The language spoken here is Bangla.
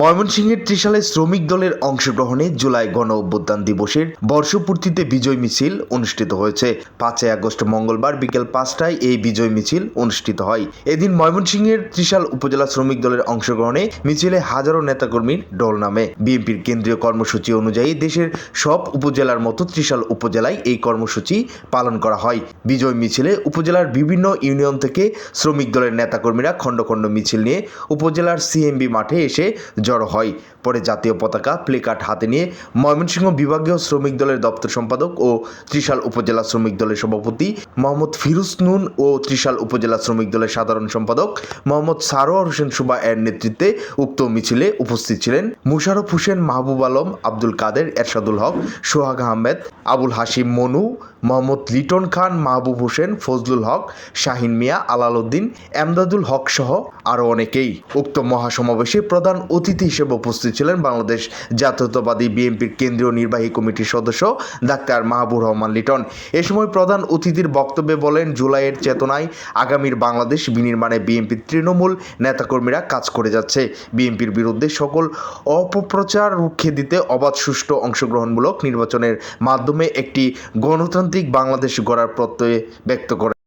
ময়মনসিংহের ত্রিশালে শ্রমিক দলের অংশগ্রহণে জুলাই গণ অভ্যুত্থান দিবসের বর্ষপূর্তিতে বিজয় মিছিল অনুষ্ঠিত হয়েছে। পাঁচই আগস্ট মঙ্গলবার বিকেল পাঁচটায় এই বিজয় মিছিল অনুষ্ঠিত হয়। এদিন ময়মনসিংহের ত্রিশাল উপজেলা শ্রমিক দলের অংশগ্রহণে মিছিলে হাজারো নেতাকর্মীর ডল নামে। বিএনপির কেন্দ্রীয় কর্মসূচি অনুযায়ী দেশের সব উপজেলার মতো ত্রিশাল উপজেলায় এই কর্মসূচি পালন করা হয়। বিজয় মিছিলে উপজেলার বিভিন্ন ইউনিয়ন থেকে শ্রমিক দলের নেতাকর্মীরা খণ্ড খণ্ড মিছিল নিয়ে উপজেলার সিএমবি মাঠে এসে জড়ো হয়। পরে জাতীয় পতাকা, প্লেকার্ড হাতে নিয়ে ময়মনসিংহ বিভাগীয় শ্রমিক দলের দপ্তর সম্পাদক ও ত্রিশাল উপজেলা শ্রমিক দলের সভাপতি মোহাম্মদ ফিরুজ নুন ও ত্রিশাল উপজেলা শ্রমিক দলের সাধারণ সম্পাদক মোহাম্মদ সারোয়ার হোসেন সুবা এর নেতৃত্বে উক্ত মিছিলে উপস্থিত ছিলেন মুশারফ হোসেন, মাহবুব আলম, আব্দুল কাদের, এরশাদুল হক, সোহাগ আহমেদ, আবুল হাসিম মনু, মোহাম্মদ লিটন খান, মাহবুব হোসেন, ফজলুল হক, শাহিন মিয়া, আলাল উদ্দিন, এমদাদুল হক সহ আরও অনেকেই। উক্ত মহাসমাবেশে প্রধান অতিথি হিসেবে উপস্থিত ছিলেন বাংলাদেশ জাতীয়তাবাদী বিএনপির কেন্দ্রীয় নির্বাহী কমিটির সদস্য ডাক্তার মাহবুর রহমান লিটন। এ সময় প্রধান অতিথির বক্তব্যে বলেন, জুলাইয়ের চেতনায় আগামীর বাংলাদেশ বিনির্মাণে বিএনপির তৃণমূল নেতাকর্মীরা কাজ করে যাচ্ছে। বিএনপির বিরুদ্ধে সকল অপপ্রচার রুখে দিতে অবাধ সুষ্ঠু অংশগ্রহণমূলক নির্বাচনের মাধ্যমে একটি গণতান্ত্রিক বাংলাদেশ গড়ার প্রত্যয় ব্যক্ত করে